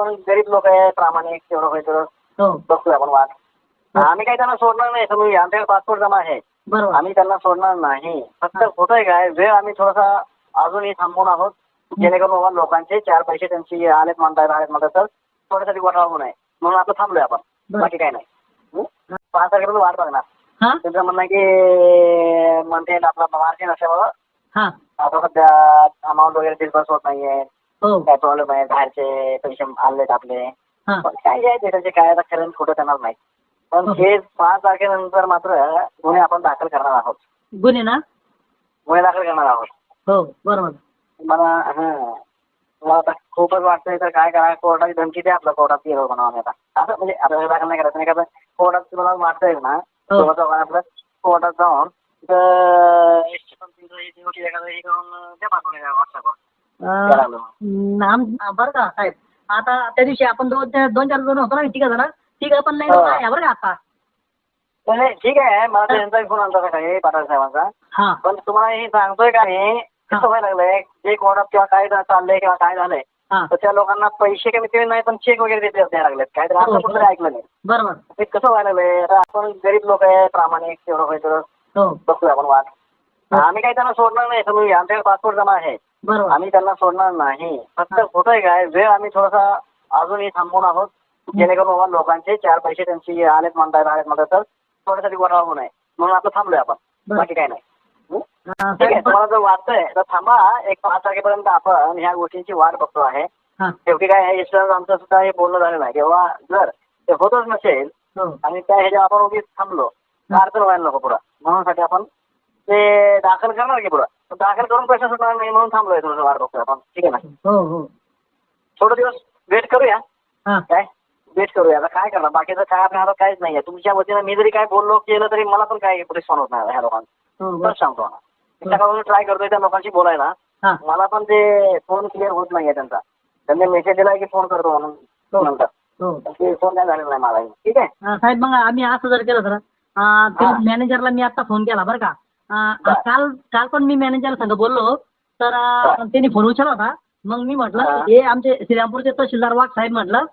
आपण गरीब लोक आहे प्रामाणिक तेवढं होईल तेवढं हो. बघतोय आपण वाट आम्ही काही त्यांना सोडणार नाही तुम्ही आमच्याकडे पासपोर्ट जमा आहे. बरोबर. आम्ही त्यांना सोडणार नाही. फक्त होतंय काय? वेळ आम्ही थोडासा अजूनही थांबून आहोत. जेणेकरून बाबा लोकांचे चार पैसे त्यांची आलेत म्हणतायत आलेत म्हणतात तर थोड्यासाठी घोटाळा होऊ नये. म्हणून आपलं थांबलोय आपण. बाकी काही नाही. हं? पाच तारखेपर्यंत वाट बघणार. हा? त्यांचं म्हणणं की म्हणते आपला मार्जिन असल्यामुळं हा. आता सध्या अमाऊंट वगैरे डिस्बर्स होत नाहीये. हो काय प्रॉब्लेम आहे? बाहेरचे पैसे आणलेत आपले. हा. पण काय आहे ते त्याचे काय आता खरं आणि खोटं त्यांना माहीत. पण हो. हे पाच तारखेनंतर मात्र गुन्हे आपण दाखल करणार आहोत. गुन्हे ना? गुन्हे दाखल करणार आहोत. हो बरोबर. मला हां. मला आता खूपच वाटतंय तर काय करा कोर्टाची धमकी द्या आपल्या कोर्टात गेलो म्हणून आम्ही आता. असं म्हणजे आता दाखल नाही करायचं. नाही का कोर्टात तुम्हाला वाटतंय ना हो. आपलं कोर्टात जाऊन तिथं हे एखादं हे करून द्या पाठवून द्या व्हॉट्सअपवर आम बरं का साहेब. आता त्या दिवशी आपण दोन चार- दोन चार जण होतो ना तिघ जण. तिघ पण नाही हो. आहे बरं का आता? नाही, ठीक आहे. मला त्यांचा फोन आला सकाळी पाटील साहेबांचा. हा. पण तुम्हाला हे सांगतोय का मी कसं व्हायला लागलंय? जे कोर्टात किंवा काय झा- चाललंय किंवा काय झालंय? हा. तर त्या लोकांना पैसे कमी कमी नाही पण चेक वगैरे देते द्यायला लागलेत. काहीतरी हो, असं हो. कुठतरी ऐकलं नाही. बरोबर. ते कसं व्हायला लागलंय? आता आपण गरीब लोक आहे प्रामाणिक तेवढं तेवढं हो. बघतोय आपण वाट. आम्ही काही त्यांना सोडणार नाही तुम्ही आमच्याकडे पासपोर्ट जमा आहे. आम्ही त्यांना सोडणार नाही. फक्त होतंय काय? वेळ आम्ही थोडासा अजूनही थांबून आहोत. जेणेकरून बाबा लोकांचे चार पैसे त्यांची आलेत म्हणतायत आलेत म्हणतात तर थोड्यासाठी घोटाळा होऊ नये. म्हणून आपलं थांबलोय आपण. बाकी काही नाही. ठीक आहे. तुम्हाला जर वाटतंय तर थांबा. एक पाच तारखेपर्यंत आपण ह्या गोष्टींची वाट बघतो आहे. हा. शेवटी काय आहे इस्टर्न आमचं सुद्धा हे बोलणं झालेलं आहे किंवा जर ते होतच नसेल हो. आणि त्या ह्याच्या आपण उगीच थांबलो तर अडचण व्हायला नको पुढं. म्हणून साठी आपण ते दाखल करणार की पुढं? दाखल करून पैसे सुटणार नाही म्हणून थांबलोय थोडंसं वाट बघतोय आपण. ठीक आहे ना? हो हो. थोडं दिवस वेट करूया. हा. काय? वेट करूया. आता काय करणार? बाकीचं काय आपल्या हातात काहीच नाहीये. तुमच्या वतीनं मी जरी काय बोललो केलं तरी मला पण काय रिस्पॉन्स होत नाही ह्या लोकांना. हो बस. सांगतो ना त्याच्याकडून ट्राय करतोय त्या लोकांशी बोलायला. हा. मला पण ते फोन क्लिअर होत नाहीये त्यांचा. त्यांनी मेसेज दिलाय की फोन करतो म्हणून. नंतर. हो. पण ते फोन काय झालेला नाही मला ठीक आहे? अं, साहेब मग आम्ही असं जर केलं तर हा. मॅनेजरला मी आता फोन केला बरं का. काल काल पण मी मॅनेजर संग बोललो. तर. त्यांनी फोन उचलला होता. मग मी म्हटलं हा. आमचे श्रीरामपूरचे तहसीलदार वाघ साहेब म्हटलं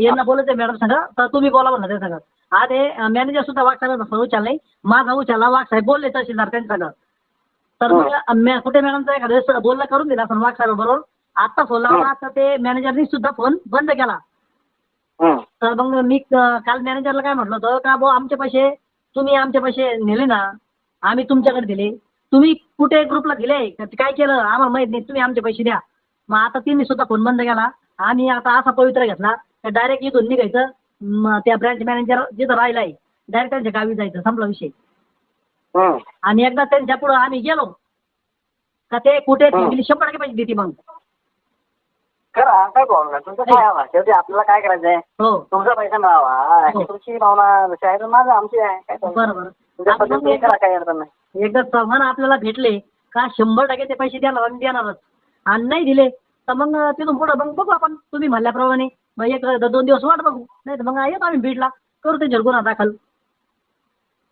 यांना बोलायचं मॅडम संग तर तुम्ही बोला म्हणलं त्या संग. आज हे मॅनेजर सुद्धा वाघ साहेबांचा फोन उचलला नाही माझा उचलला वाघ साहेब बोलले तहसीलदार त्यांच्या संग. तर मग मॅ- कुठे मॅडमचा एखाद्या बोलणं करून दिला पण वाघ साहेब बरोबर? आता फोन लावला आता ते मॅनेजरनी सुद्धा फोन बंद केला. हं. तर मग मी काल मॅनेजरला काय म्हटलं होतं का भाऊ आमचे पैसे तुम्ही आमचे पैसे नेले ना? आम्ही तुमच्याकडे दिले. तुम्ही कुठे ग्रुपला दिले का काय केलं? आम्हाला माहीत नाही. तुम्ही आमचे पैसे द्या. मग आता तिने सुद्धा फोन बंद केला. आम्ही आता असा पवित्र घेतला. डायरेक्ट इथून निघायचं. त्या ब्रँच मॅनेजर जिथं राहिलाय डायरेक्ट त्यांच्या गावी जायचं. संपला विषय. हं. आणि एकदा त्यांच्या पुढं आम्ही गेलो. का ते कुठे हं. गेली शंभर टक्के पैसे देते मग. करा काय प्रॉब्लेम नाही. तुमचं काय हवा? शेवटी आपल्याला काय करायचंय? हो. तुमचा पैसा मिळावा. हो. तुमची भावना जशी आहे तर माझं आमची आहे. काय problem नाही. बरं. तुमच्या बरं पद्धतीने करा काही अडचण नाही. एकदा समान आपल्याला भेटले का शंभर टक्के ते पैसे देणार आणि देणारच. आणि नाही दिले तर मग तिथून पुढं मग बघू आपण. तुम्ही म्हणल्याप्रमाणे मग एक दोन दिवस वाट बघू. नाही तर मग येतो आम्ही बीडला करू त्यांच्यावर गुन्हा दाखल.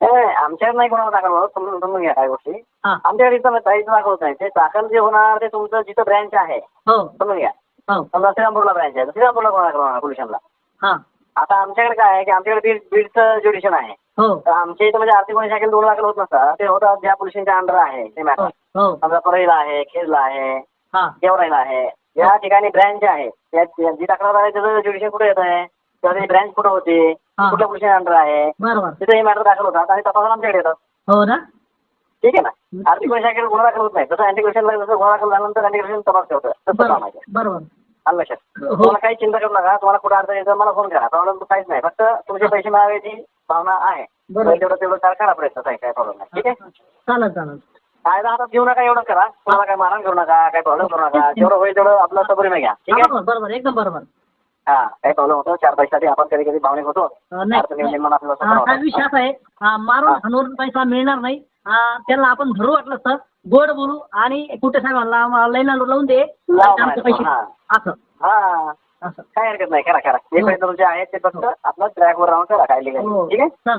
नाही, नाही, आमच्याकडे नाही कोणाला दाखल होत समजून समजून घ्या काय गोष्टी. हां. आमच्याकडे इथं काहीच दाखल होत नाही. ते दाखल जे होणार ते तुमचं जिथं ब्रँच आहे. हो. समजून घ्या. हो. समजा श्रीरामपूरला ब्रँच आहे तर श्रीरामपूरला कोणाला हां. आता आमच्याकडे काय आहे की आमच्याकडे बीड बीडचं ज्युडिशन आहे. तर आमच्या इथं म्हणजे आर्थिक गुन्हे शाखेला दोन दाखल होत नसतात ते होतात ज्या पोलिसांच्या अंडर आहे ते हो मॅटर हो. समजा परळीला आहे खेडला आहे हां. गेवराईला आहे. या ठिकाणी ब्रँच आहे त्या जी तक्रार आहे त्याचं ज्युडिशन कुठे येत आहे किंवा ती ब्रँच कुठे होती? हा. कुठल्या पोलिसांच्या अंडर आहे? बरोबर. तिथे हे मॅटर दाखल होतात आणि तपासून आमच्याकडे येतात. हो ना? ठीक आहे ना? आर्थिक गुन्हे शाखेला गुन्हा दाखल होत नाही. तसं अँटिग्रेशनला जसं गुन्हा दाखल झाल्यानंतर अँटिग्रेशन तपास करतं तसं काम आहे बरोबर बरोबर. आलं लक्षात? हो. तुम्हाला काही चिंता करू नका. तुम्हाला कुठे अडचण येतं मला फोन करा. प्रॉब्लेम काहीच नाही. फक्त तुमचे पैसे मिळाव्याची भावना आहे. बरोबर. तेवढं तेवढं करा करा प्रयत्न. काही काय प्रॉब्लेम नाही. ठीक आहे? चालेल चालेल. कायदा हातात घेऊ नका एवढं करा. तुम्हाला काय मारहाण करू नका काय प्रॉब्लेम करू नका. जेवढं होईल तेवढं आपलं सबरीने घ्या. ठीक आहे? बरोबर बरोबर. एकदम बरोबर. हा काही प्रॉब्लेम होतो. चार पैशासाठी आपण कधी कधी भावनिक होतो. अं, नाही. अडचणी निर्माण आपल्याला स्वतः हा, होतात. काय विषय असा आहे. हा, मारून हा. पैसा मिळणार नाही. हा, त्याला आपण धरू वाटलं तर गोड बोलू आणि कुठे साहेबांना लाईन लावून दे. लाव आमचे पैसे. हा. असं. हा. असं काय हरकत नाही करा करा. जे हो. प्रयत्न तुमचे आहेत ते फक्त आपलं ट्रॅकवर राहून करा काय लिहिलं हो. ठीक आहे?